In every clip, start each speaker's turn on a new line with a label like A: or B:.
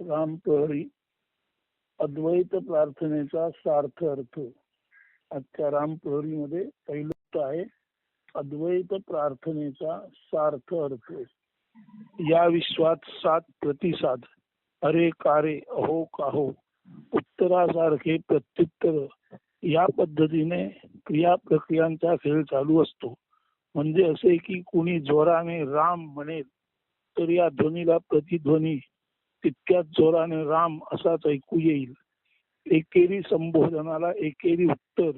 A: रामप्रहरी अद्वैत प्रार्थनेचा सार्थ अर्थ. आजच्या रामप्रहरीमध्ये पहिलं आहे अद्वैत प्रार्थनेचा सार्थ अर्थ. या विश्वात सात प्रतिसाद. अरे कारे अहो काहो उत्तरासारखे प्रत्युत्तर. या पद्धतीने क्रिया प्रक्रियांचा खेळ चालू असतो. म्हणजे असे की कुणी जोराने राम म्हणेल तर या ध्वनीला प्रतिध्वनी. तितक्याच जोराने राम असाच ऐकू येईल. एकेरी संबोधनाला एकेरी उत्तर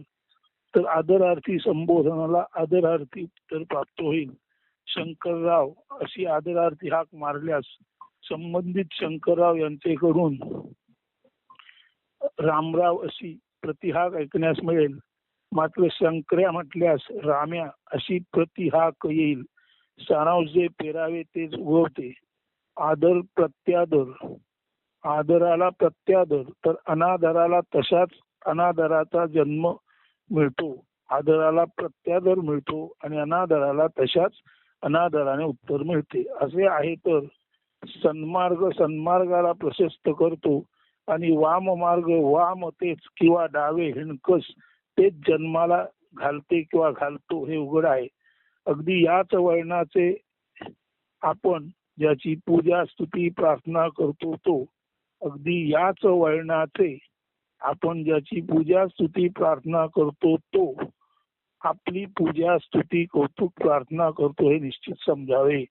A: तर आदरार्थी संबोधनाला आदरार्थी उत्तर प्राप्त होईल. शंकरराव अशी आदरार्थी हाक मारल्यास संबंधित शंकरराव यांचेकडून रामराव अशी प्रतिहाक ऐकण्यास मिळेल. मात्र शंकर्या म्हटल्यास राम्या अशी प्रतिहाक येईल. सारांश जे पेरावे तेच उगवते आदर प्रत्यादर. आदराला प्रत्यादर तर अनादराला तशाच अनादराचा जन्म मिळतो. आदराला प्रत्यादर मिळतो आणि अनादराला तशाच अनादराने उत्तर मिळते. असे आहे तर सन्मार्ग सन्मार्गाला प्रशस्त करतो आणि वाम मार्ग वाम तेच किंवा डावे हिणकस तेच जन्माला घालते किंवा घालतो हे उघड आहे. अगदी याच वळणाचे आपण ज्याची पूजा स्तुती प्रार्थना करतो तो. अगदी याच वळणाचे आपण ज्याची पूजा स्तुती प्रार्थना करतो तो. आपली पूजा स्तुती कौतुक प्रार्थना करतो हे निश्चित समजावे.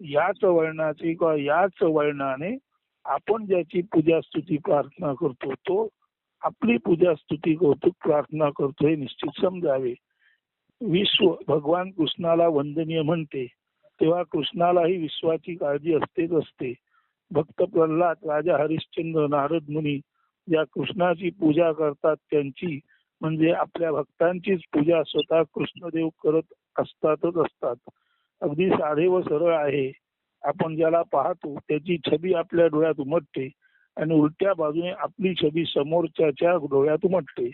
A: याच वळणाचे किंवा याच वळणाने आपण ज्याची पूजा स्तुती प्रार्थना करतो तो. आपली पूजा स्तुती कौतुक प्रार्थना करतो हे निश्चित समजावे. विश्व भगवान कृष्णाला वंदनीय म्हणते तेव्हा कृष्णालाही विश्वाची काळजी असतेच असते. भक्त प्रल्हाद राजा हरिश्चंद्र नारद मुनी ज्या कृष्णाची पूजा करतात. त्यांची म्हणजे आपल्या भक्तांचीच पूजा स्वतः कृष्णदेव करत असतातच असतात. अगदी साधे व सरळ आहे. आपण ज्याला पाहतो त्याची छबी आपल्या डोळ्यात उमटते आणि उलट्या बाजूने आपली छबी समोरच्या डोळ्यात उमटते.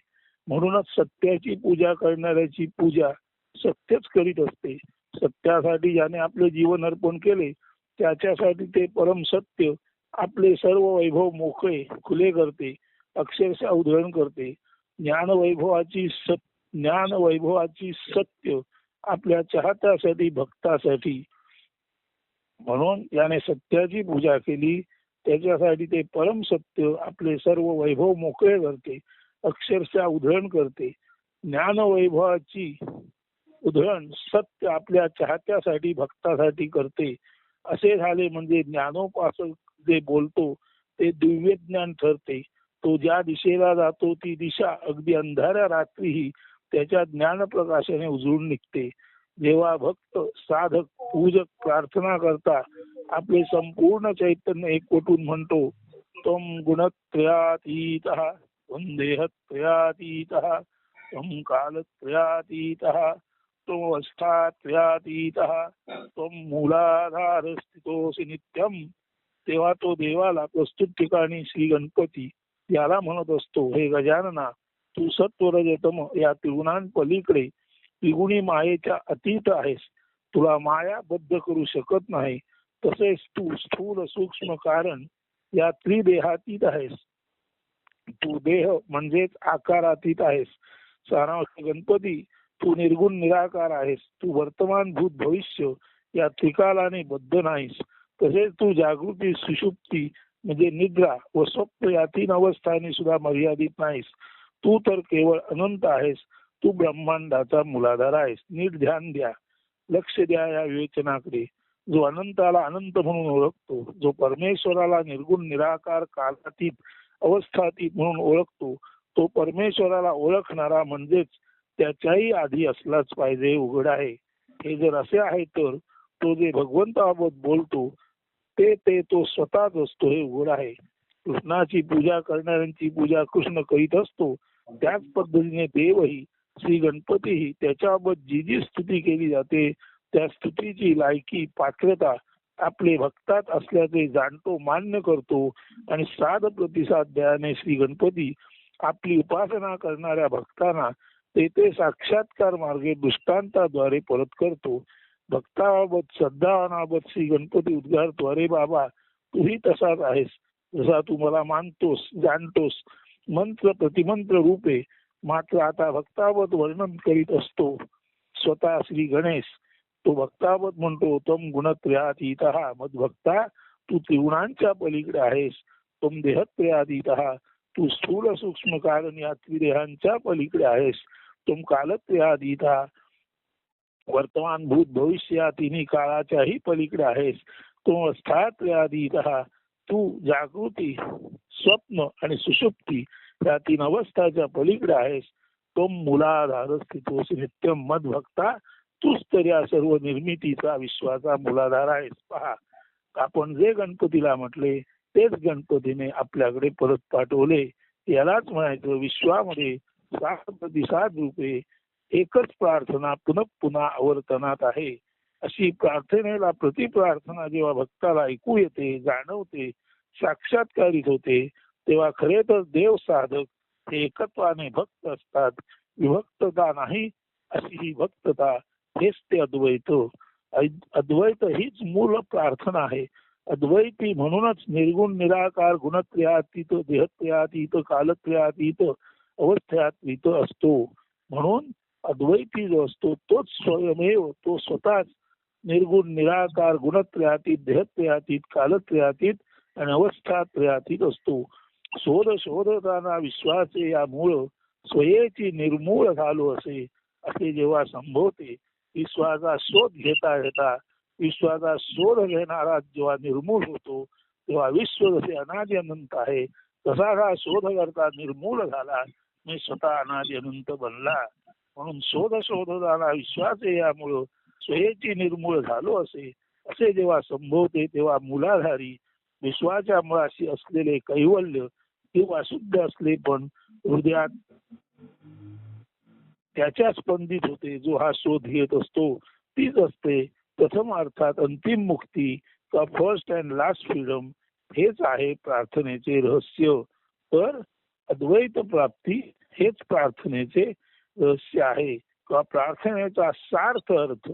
A: म्हणूनच सत्याची पूजा करणाऱ्याची पूजा सत्यच करीत असते. सत्यासाठी ज्याने आपले जीवन अर्पण केले त्याच्यासाठी ते परम सत्य आपले सर्व वैभव मोकळे खुले करते अक्षरशः उधळण करते. ज्ञान वैभवाची सत ज्ञान वैभवाची सत्य आपल्या चाहत्यासाठी भक्तासाठी. म्हणून याने सत्याची पूजा केली त्याच्यासाठी ते परम सत्य आपले सर्व वैभव मोकळे करते अक्षरशः उधळण करते. ज्ञान वैभवाची उधळण सत्य आपल्या चाहत्यासाठी भक्तासाठी करते. असे झाले म्हणजे ज्ञानोपासक जे बोलतो ते दिव्य ज्ञान ठरते. तो ज्या दिशेला जातो ती दिशा अगदी अंधाऱ्या रात्रीही त्याच्या ज्ञानप्रकाशाने उजळून निघते. जेव्हा भक्त साधक पूजक प्रार्थना करता आपले संपूर्ण चैतन्य एकवटून म्हणतो तम गुणत्रयातीत देहत्रयातीत त्वं कालत्रयातीत त्वं अवस्थात्रयातीत मूलाधार स्थितोसी नित्यम तेव्हा तो देवाला प्रस्तुत ठिकाणी श्री गणपती याला म्हणत असतो हे गजानना तू सत्वरजतम या त्रिगुणां पलीकडे त्रिगुणी मायेच्या अतीत आहेस. तुला माया बद्ध करू शकत नाही. तसेच तू स्थूल सूक्ष्म कारण या त्रिदेहातीत आहेस. तू देह म्हणजेच आकारातीत आहेस. सारांश गणपती तू निर्गुण निराकार आहेस. तू वर्तमान भूत भविष्य या त्रिकालाने बद्ध नाहीस. तसेच तू जागृती सुषुप्ती म्हणजे निद्रा व स्वप्न या तीन अवस्थांनी सुद्धा मर्यादित नाहीस. तू तर केवळ अनंत आहेस. तू ब्रह्मांडाचा मुलाधार आहेस. नीट ध्यान द्या. लक्ष द्या या विवेचनाकडे. जो अनंताला अनंत म्हणून ओळखतो जो परमेश्वराला निर्गुण निराकार कालातीत अवस्थातीत म्हणून ओळखतो तो परमेश्वराला ओळखणारा म्हणजेच त्याच्याही आधी असलाच पाहिजे उघड आहे. हे जर असे आहे तर तो जे भगवंताबाबत बोलतो ते ते तो स्वतःच असतो हे उघड आहे. कृष्णाची पूजा करणाऱ्यांची पूजा कृष्ण करीत असतो त्याच पद्धतीने देवही श्री गणपतीही त्याच्याबाबत जी जी स्तुती केली जाते त्या स्तुतीची लायकी पात्रता आपले भक्तात असल्याचे जाणतो मान्य करतो आणि साध प्रतिसाद द्याने श्री गणपती आपली उपासना करणाऱ्या भक्तांना ते ते साक्षात्कार मार्गे दृष्टांताद्वारे परत करतो. भक्ताबाबत श्रद्धावानाबाबत श्री गणपती उद्गारतो. अरे बाबा तूही तसाच आहेस. जसा तू मला मानतोस जाणतोस. मंत्र प्रतिमंत्र रूपे. मात्र आता भक्तावत वर्णन करीत असतो. स्वतः श्री गणेश. तो भक्तावत म्हणतो तम गुणत्रयातीत. मदभक्ता तू त्रिगुणांच्या पलीकडे आहेस. तम देहत्रयातीत तू स्थूल सूक्ष्म कारण या त्रिदेहांच्या पलीकडे आहेस. तुम कालत्रयातीत वर्तमान भूत भविष्य या तिन्ही काळाच्याही पलीकडे आहेस. तो अवस्थात्रयातीत तू जागृती स्वप्न आणि सुषुप्ती या तीन अवस्थाच्या पलीकडे आहेस. तो मुलाधार स्थितोस नित्यम मद भक्ता तूच तर या सर्व निर्मितीचा विश्वाचा मुलाधार आहेस. पहा आपण जे गणपतीला म्हटले तेच गणपतीने आपल्याकडे परत पाठवले. यालाच म्हणायचं विश्वामध्ये सात प्रतिसाद रूपे. एकच प्रार्थना पुनः पुन्हा आवर्तनात आहे. अशी प्रार्थनेला प्रतिप्रार्थना जेव्हा भक्ताला ऐकू येते जाणवते साक्षात्कारित होते तेव्हा खरे तर देव साधक हे एकत्वाने भक्त असतात. विभक्तता नाही अशी ही भक्तता हेच ते अद्वैत. अद्वैत हीच मूळ प्रार्थना आहे. अद्वैती म्हणूनच निर्गुण निराकार गुणक्रियातीत देहक्रियातीत अवस्थेत अवस्थ्यातीत असतो. म्हणून अद्वैती जो असतो तोच स्वयमेव तो स्वतःच निर्गुण निराकार गुणत्रयातीत देहत्रयातीत कालत्रयातीत आणि अवस्थात्रयातीत असतो. शोध शोधताना विश्वाचे या मूळ स्वयेची निर्मूळ झालो असे असे जेव्हा संभवते विश्वाचा शोध घेता घेता विश्वाचा शोध घेणारा जेव्हा निर्मूळ होतो तेव्हा विश्व जसे अनादि अनंत आहे तसा हा शोध करता निर्मूळ झाला. मी स्वतः अनादि अनंत बनला. म्हणून शोध शोध झाला विश्वास यामुळं. स्वयेची निर्मूळ झालो असे. असे जेव्हा संभवते तेव्हा मुलाधारी. विश्वाच्या मुळाशी असलेले कैवल्य. किंवा शुद्ध असले पण हृदयात त्याच्या स्पंदित होते. जो हा शोध घेत असतो तीच असते. प्रथम अर्थात अंतिम मुक्ती. किंवा फर्स्ट अँड लास्ट फ्रीडम हेच आहे प्रार्थनेचे रहस्य. तर अद्वैत प्राप्ती हेच प्रार्थनेचे रहस्य आहे. किंवा प्रार्थनेचा सार्थ अर्थ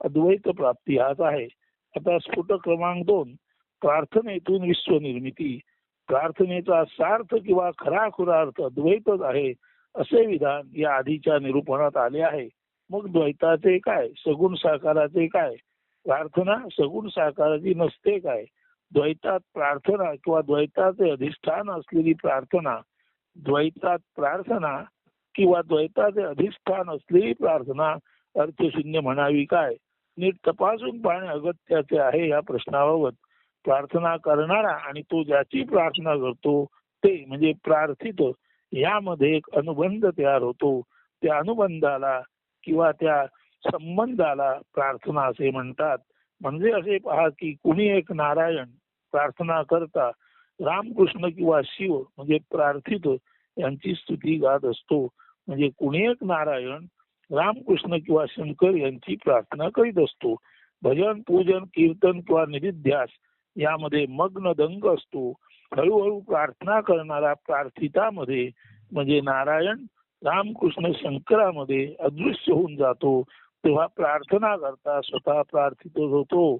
A: अद्वैत प्राप्ती हाच आहे. आता स्फुट क्रमांक दोन प्रार्थनेतून विश्वनिर्मिती प्रार्थनेचा सार्थ किंवा खरा खुरा अर्थ अद्वैतच आहे असे विधान या आधीच्या निरूपणात आले आहे. मग द्वैताचे काय? सगुण साकाराचे काय? प्रार्थना सगुण साकाराची नसते काय? द्वैतात प्रार्थना किंवा द्वैताचे अधिष्ठान असलेली प्रार्थना द्वैतात प्रार्थना किंवा द्वैताचे अधिष्ठान असलेली प्रार्थना अर्थशून्य म्हणावी काय? नीट तपासून पाहणे अगत्याचे आहे या प्रश्नाबाबत. प्रार्थना करणारा आणि तो ज्याची प्रार्थना करतो ते म्हणजे प्रार्थित यामध्ये एक अनुबंध तयार होतो. त्या अनुबंधाला किंवा त्या संबंधाला प्रार्थना असे म्हणतात. म्हणजे असे पहा की कुणी एक नारायण प्रार्थना करता रामकृष्ण किंवा शिव म्हणजे प्रार्थित यांची स्तुती गात असतो. म्हणजे कुणी एक नारायण रामकृष्ण किंवा शंकर यांची प्रार्थना करीत असतो. भजन पूजन कीर्तन किंवा निधिध्यास यामध्ये मग्न दंग असतो. हळूहळू प्रार्थना करणारा प्रार्थितामध्ये म्हणजे नारायण रामकृष्ण शंकरामध्ये अदृश्य होऊन जातो. तेव्हा प्रार्थना करता स्वतः प्रार्थित होतो.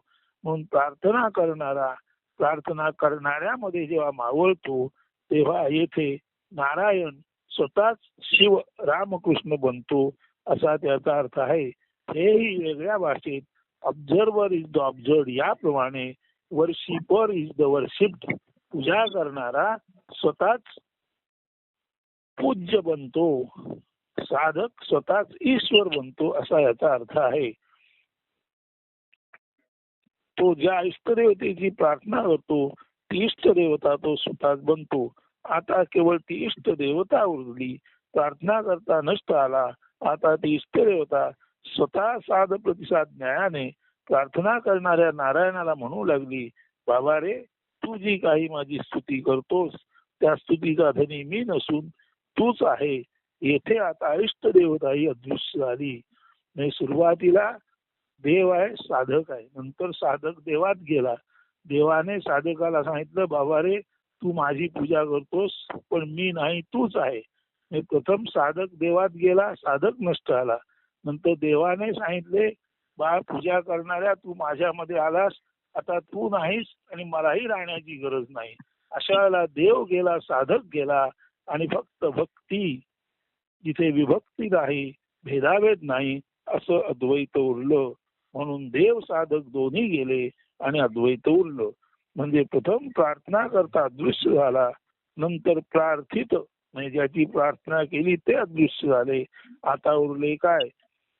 A: म्हणून प्रार्थना करणारा प्रार्थना करणाऱ्यामध्ये जेव्हा मावळतो तेव्हा येथे नारायण स्वतःच शिव रामकृष्ण बनतो असा त्याचा अर्थ आहे. हेही वेगळ्या भाषेत ऑब्झर्वर इज द ऑब्झर्ड याप्रमाणे वर्शिपर इज द वर्शिप्ड पूजा करणारा स्वतःच पूज्य बनतो. साधक स्वतःच ईश्वर बनतो असा याचा अर्थ आहे. तो ज्या इष्टदेवतेची प्रार्थना करतो ती इष्ट देवता तो स्वतःच बनतो. आता केवळ ती इष्टदेवता उरली प्रार्थना करता नष्ट आला आता ती इष्टदेवता स्वतः साध प्रतिसाद न्यायाने प्रार्थना करणाऱ्या नारायणाला म्हणू लागली बाबा रे तू जी काही माझी स्तुती करतोस त्या स्तुतीचा धनी मी नसून तूच आहे. येथे आता इष्ट देवता ही अदृश्य झाली. सुरुवातीला देव आहे साधक आहे. नंतर साधक देवात गेला. देवाने साधकाला सांगितलं बाबा रे तू माझी पूजा करतोस पण मी नाही तूच आहे. प्रथम साधक देवात गेला साधक नष्ट आला नंतर देवाने सांगितले बा पूजा करणाऱ्या तू माझ्यामध्ये आलास. आता तू नाहीस आणि मलाही राहण्याची गरज नाही. अशा वेळेला देव गेला साधक गेला आणि फक्त भक्ती. जिथे विभक्ती नाही भेदाभेद नाही असं अद्वैत उरलं. म्हणून देव साधक दोन्ही गेले आणि अद्वैत उरलं. म्हणजे प्रथम प्रार्थना करता अदृश्य झाला नंतर प्रार्थित म्हणजे ज्याची प्रार्थना केली ते अदृश्य झाले. आता उरले काय?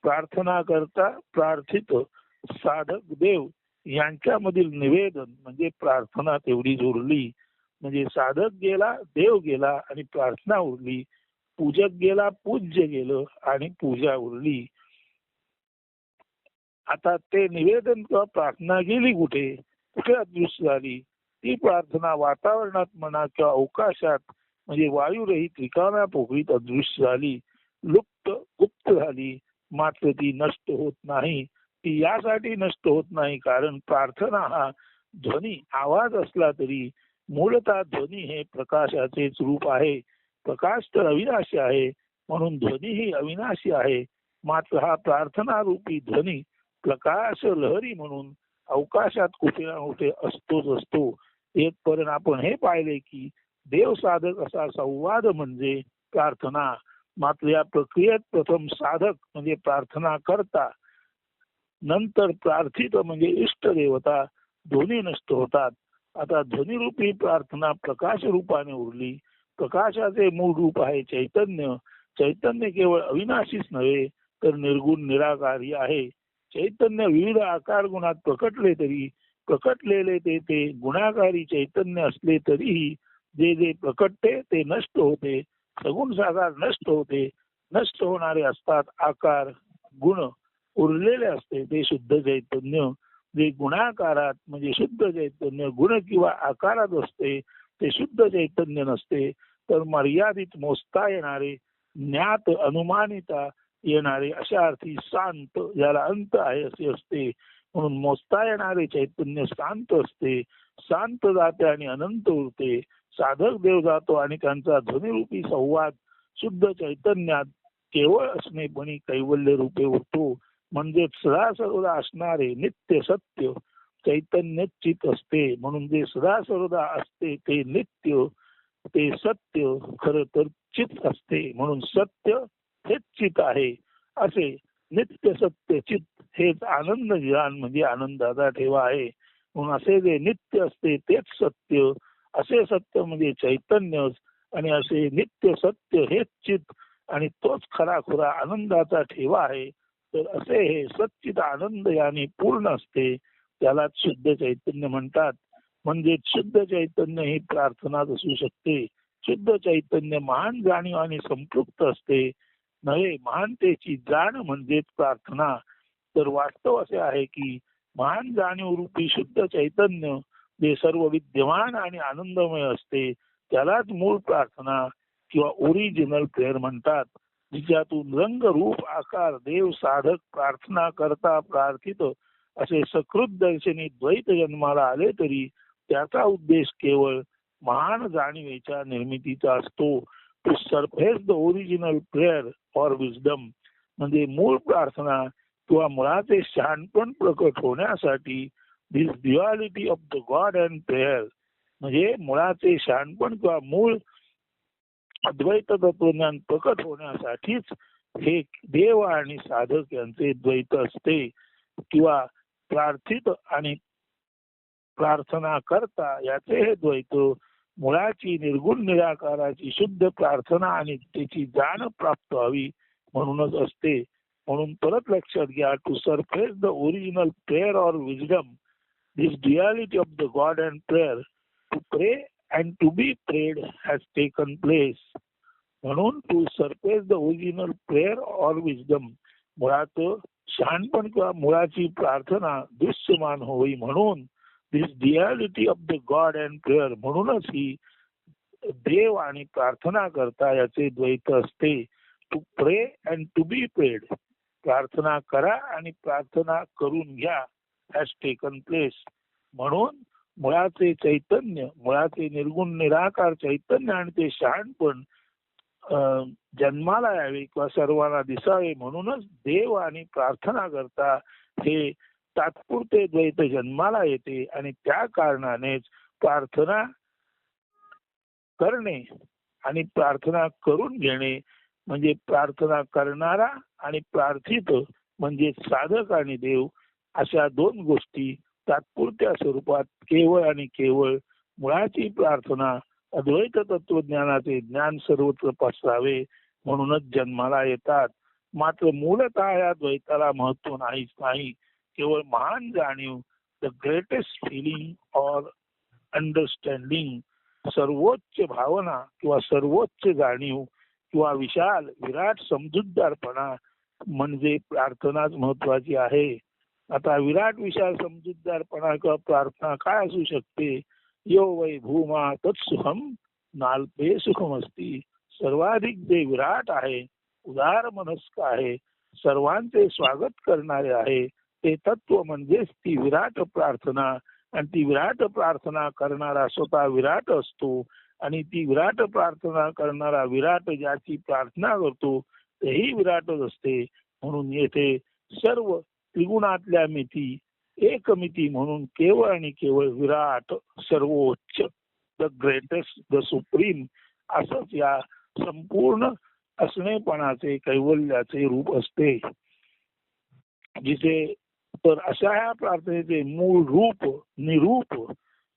A: प्रार्थना करता प्रार्थित साधक देव यांच्यामधील निवेदन म्हणजे प्रार्थना तेवढीच उरली. म्हणजे साधक गेला देव गेला आणि प्रार्थना उरली. पूजक गेला पूज्य गेलं आणि पूजा उरली. आता ते निवेदन किंवा प्रार्थना गेली कुठे? कुठे अदृश्य झाली? ती प्रार्थना वातावरणात म्हणा किंवा अवकाशात म्हणजे वायुरहित रिकाम्या पोकळीत अदृश्य झाली लुप्त गुप्त झाली मात्र ती नष्ट होत नाही. ती यासाठी नष्ट होत नाही कारण प्रार्थना हा ध्वनी आवाज असला तरी मूळतः ध्वनी हे प्रकाशाचेच रूप आहे. प्रकाश तर अविनाशी आहे म्हणून ध्वनी ही अविनाशी आहे. मात्र हा प्रार्थना रूपी ध्वनी प्रकाश लहरी म्हणून अवकाशात कुठे ना कुठे असतोच असतो. एकपर्यंत आपण हे पाहिले की देव साधक असा संवाद म्हणजे प्रार्थना. मात्र या प्रक्रियेत प्रथम साधक म्हणजे प्रार्थना करता. नंतर प्रार्थित म्हणजे इष्ट देवता ध्वनी नष्ट होतात. आता ध्वनिरूपी प्रार्थना प्रकाश रूपाने उरली. प्रकाशाचे मूळ रूप आहे चैतन्य. चैतन्य केवळ अविनाशीच नव्हे तर निर्गुण निराकारी आहे. चैतन्य विविध आकार गुणात प्रकटले तरी प्रकटलेले ते ते गुणाकारी चैतन्य असले तरीही जे जे प्रकटते ते नष्ट होते. सगुण साकार नष्ट होते. नष्ट होणारे असतात आकार गुण. उरलेले असते ते शुद्ध चैतन्य. जे गुणाकारात म्हणजे शुद्ध चैतन्य गुण किंवा आकारात असते ते शुद्ध चैतन्य नसते. तर मर्यादित मोजता येणारे ज्ञात अनुमानिता येणारे अशा अर्थी शांत ज्याला अंत आहे असे असते. म्हणून मोजता येणारे चैतन्य शांत असते. शांत जाते आणि अनंत उरते. साधक देव जातो आणि त्यांचा ध्वनिरूपी संवाद शुद्ध चैतन्यात केवळ असणेपणी कैवल्य रूपे उरतो. म्हणजे सदा सर्वदा असणारे नित्य सत्य चैतन्य चित असते. म्हणून जे सदा सर्वदा असते ते नित्य ते सत्य खर तर चित असते. म्हणून सत्य हेच चित आहे. असे नित्य सत्य चित हेच आनंद ज्ञान म्हणजे आनंदाचा ठेवा आहे. म्हणून असे जे नित्य असते तेच सत्य. असे सत्य म्हणजे चैतन्य आणि असे नित्य सत्य हेच चित आणि तोच खरा खुरा आनंदाचा ठेवा आहे. तर असे हे सच्चित आनंद याने पूर्ण असते. त्यालाच शुद्ध चैतन्य म्हणतात. म्हणजे शुद्ध चैतन्य ही प्रार्थनाच असू शकते. शुद्ध चैतन्य महान जाणीव आणि संपृक्त असते. नव्हे महानतेची जाण म्हणजेच प्रार्थना. तर वास्तव असे आहे की महान जाणीव रूपी शुद्ध चैतन्य जे सर्व विद्यमान आणि आनंदमय असते त्यालाच मूळ प्रार्थना किंवा ओरिजिनल प्रेयर म्हणतात जिच्यातून रंग रूप आकार देव साधक प्रार्थना करता प्रार्थित असे सकृत दर्शनी द्वैत जन्माला आले तरी त्याचा उद्देश केवळ महान जाणीवेच्या निर्मितीचा असतो. To surface the original prayer for wisdom म्हणजे मूळ प्रार्थना किंवा मुळाचे शहाणपण प्रकट होण्यासाठी this duality of the god and prayer म्हणजे मुळाचे शहाणपण किंवा मूळ अद्वैत तत्वज्ञान प्रकट होण्यासाठीच हे देव आणि साधक यांचे द्वैत असते किंवा प्रार्थित आणि प्रार्थना करता याचे हे द्वैत मुळाची निर्गुण निराकाराची शुद्ध प्रार्थना आणि त्याची जाण प्राप्त व्हावी म्हणूनच असते. म्हणून परत लक्षात घ्या to surface the original prayer or wisdom this duality of the god and prayer to pray and to be prayed has taken place म्हणून to surface the original prayer or wisdom मुळात शहाणपण किंवा मुळाची प्रार्थना दृश्यमान होई म्हणून this duality of the god and prayer म्हणूनच ही देव आणि प्रार्थना करता याचे द्वैत असते. To pray and to be prayed प्रार्थना करा आणि प्रार्थना करून घ्या हॅज टेकन प्लेस म्हणून मुळाचे चैतन्य मुळाचे निर्गुण निराकार चैतन्य आणि ते शहाणपण जन्माला यावे किंवा सर्वांना दिसावे म्हणूनच देव आणि प्रार्थना करता हे तात्पुरते द्वैत जन्माला येते आणि त्या कारणानेच प्रार्थना करणे आणि प्रार्थना करून घेणे म्हणजे प्रार्थना करणारा आणि प्रार्थित म्हणजे साधक आणि देव अशा दोन गोष्टी तात्पुरत्या स्वरूपात केवळ आणि केवळ मुळाची प्रार्थना अद्वैत तत्वज्ञानाचे ज्ञान सर्वत्र पसरावे म्हणूनच जन्माला येतात. मात्र मूलत या द्वैताला महत्त्व नाहीच नाही. केवळ महान जाणीव the greatest feeling or understanding सर्वोच्च भावना किंवा सर्वोच्च जाणीव किंवा विशाल विराट समजूतदारपणा म्हणजे प्रार्थनाच महत्वाची आहे. आता विराट विशाल समजूतदारपणा किंवा प्रार्थना काय असू शकते? यो वै भूमा तत्सुखम नाल्पे सुखम असती. सर्वाधिक जे विराट आहे उदार मनस्क आहे सर्वांचे स्वागत करणारे आहे ते तत्व म्हणजेच ती विराट प्रार्थना. आणि ती विराट प्रार्थना करणारा स्वतः विराट असतो. आणि ती विराट प्रार्थना करणारा विराट ज्याची प्रार्थना करतो तेही विराटच असते. म्हणून येथे सर्व त्रिगुणातल्या मिती एक मिती म्हणून केवळ आणि केवळ विराट सर्वोच्च द ग्रेटेस्ट द सुप्रीम असंच या संपूर्ण असणेपणाचे कैवल्याचे रूप असते. जिथे तर अशा ह्या प्रार्थनेचे मूळ रूप निरूप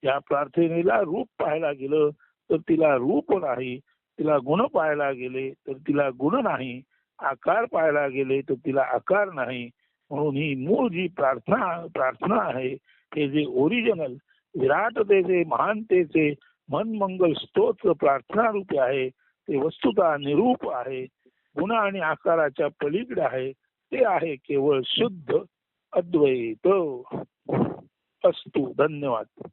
A: या प्रार्थनेला रूप पाहायला गेलं तर तिला रूप नाही तिला गुण पाहायला गेले तर तिला गुण नाही आकार पाहायला गेले तर तिला आकार नाही. म्हणून ही मूळ जी प्रार्थना प्रार्थना आहे हे जे ओरिजिनल विराटतेचे महानतेचे मनमंगल स्तोत्र प्रार्थना रूपे आहे ते वस्तुता निरूप आहे गुण आणि आकाराच्या पलीकडे आहे ते आहे केवळ शुद्ध अद्वैत असतो धन्यवाद.